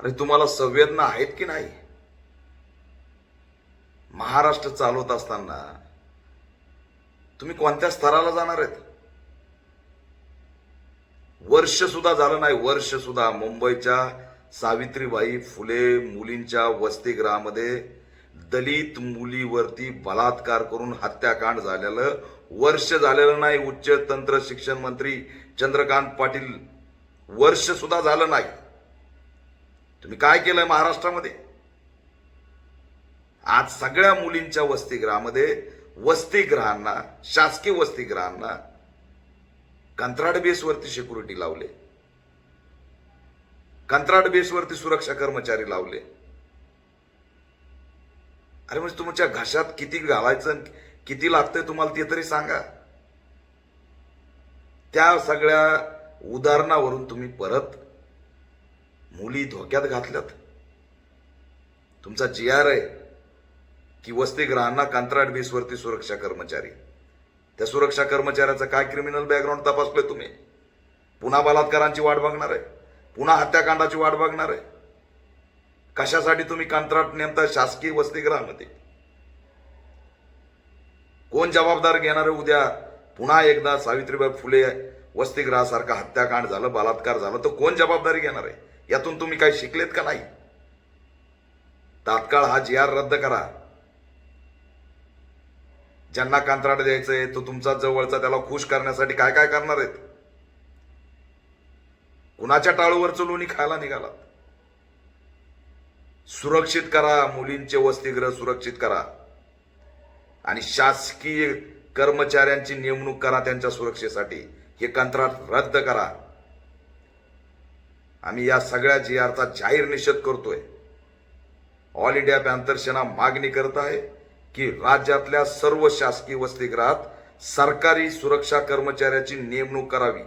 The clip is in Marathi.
अरे तुम्हाला संवेदना आहेत की नाही? महाराष्ट्र चालवत असताना तुम्ही कोणत्या स्तराला जाणार आहेत? वर्ष सुद्धा झालं नाही वर्ष सुद्धा मुंबईच्या सावित्रीबाई फुले मुलींच्या वसतिगृहामध्ये दलित मुलीवरती बलात्कार करून हत्याकांड झालेलं वर्ष झालेलं नाही उच्च तंत्र शिक्षण मंत्री चंद्रकांत पाटील वर्ष सुद्धा झालं नाही. तुम्ही काय केलंय महाराष्ट्रामध्ये? आज सगळ्या मुलींच्या वसतिगृहामध्ये वसतिगृहांना शासकीय वसतिगृहांना कंत्राट बेसवरती सिक्युरिटी लावले. कंत्राट बेसवरती सुरक्षा कर्मचारी लावले. अरे म्हणजे तुमच्या घशात किती घालायचं किती लागतंय तुम्हाला ते तरी सांगा. त्या सगळ्या उदाहरणावरून तुम्ही परत मुली धोक्यात घातल्यात. तुमचा जी आर आहे की वसतिगृहांना कंत्राट बेसवरती सुरक्षा कर्मचारी. त्या सुरक्षा कर्मचाऱ्याचं काय क्रिमिनल बॅकग्राऊंड तपासलंय तुम्ही? पुन्हा बलात्कारांची वाट बघणार आहे. पुन्हा हत्याकांडाची वाट बघणार आहे. कशासाठी तुम्ही कंत्राट नेमता शासकीय वसतिगृहामध्ये? कोण जबाबदार घेणार आहे उद्या? पुन्हा एकदा सावित्रीबाई फुले वसतिगृहासारखा हत्याकांड झालं बलात्कार झालं तर कोण जबाबदारी घेणार आहे? यातून तुम्ही काही शिकलेत का नाही? तात्काळ हा जी आर रद्द करा. ज्यांना कंत्राट द्यायचंय तो तुमचा जवळचा त्याला खुश करण्यासाठी काय काय करणार आहेत? कुणाच्या टाळूवरचं लोणी खायला निघाला सुरक्षित करा मुलींचे वसतिगृह सुरक्षित करा. आणि शासकीय कर्मचाऱ्यांची नेमणूक करा त्यांच्या सुरक्षेसाठी. हे कंत्राट रद्द करा. आम्ही या सगळ्या जी आरचा जाहीर निषेध करतोय. ऑल इंडिया पॅन्थर सेना मागणी करत आहे की राज्यातल्या सर्व शासकीय वसतिगृहात सरकारी सुरक्षा कर्मचाऱ्याची नेमणूक करावी.